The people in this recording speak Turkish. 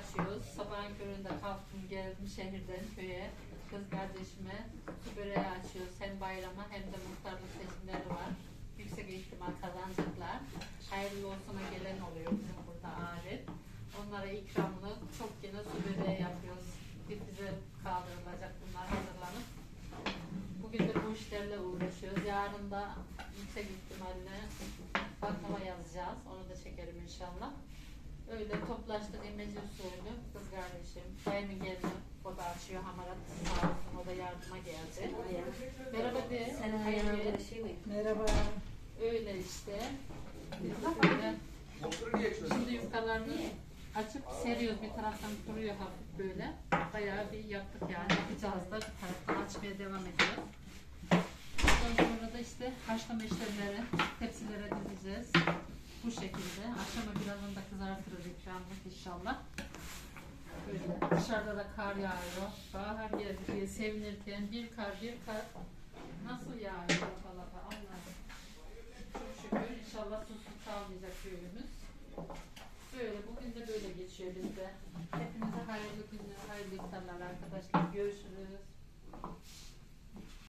uğraşıyoruz. Sabahın köründe kalktım geldim şehirden köye. Kız kardeşime su böreği açıyoruz. Hem bayrama hem de muhtarlık seçimleri var. Yüksek ihtimal kazanacaklar. Hayırlı olsuna gelen oluyor bizim burada alet. Onlara ikramlı çok yine su böreği yapıyoruz. Bir bize kaldırılacak bunlar hazırlanıp. Bugün de bu işlerle uğraşıyoruz. Yarın da yüksek ihtimalle baklava yazacağız. Onu da çekelim inşallah. Öyle toplaştık imece usulü. Kız kardeşim. Dayımın geldi. O da açıyor hamarat. Sağ olsun. O da yardıma geldi. Merhaba de. Ayağına bir şey mi? Merhaba. Öyle işte. Biz de böyle. Şimdi yufkalarını açıp seriyoruz. Bir taraftan kuruyor hafif böyle. Bayağı bir yaptık yani. Yapacağız da bir taraftan açmaya devam ediyoruz. Ondan sonra da işte haşlama işlemleri tepsilere dizeceğiz. Bu şekilde. Akşama birazını da kızartırız ikramlık inşallah. Böyle dışarıda da kar yağıyor. Bahar geldi diye sevinirken bir kar bir kar nasıl yağıyor lapa Allah'ım. Çok şükür inşallah susuz kalmayacak köyümüz. Böyle bugün de böyle geçiyor bizde. Hepinize hayırlı günler, hayırlı iftarlar arkadaşlar. Görüşürüz.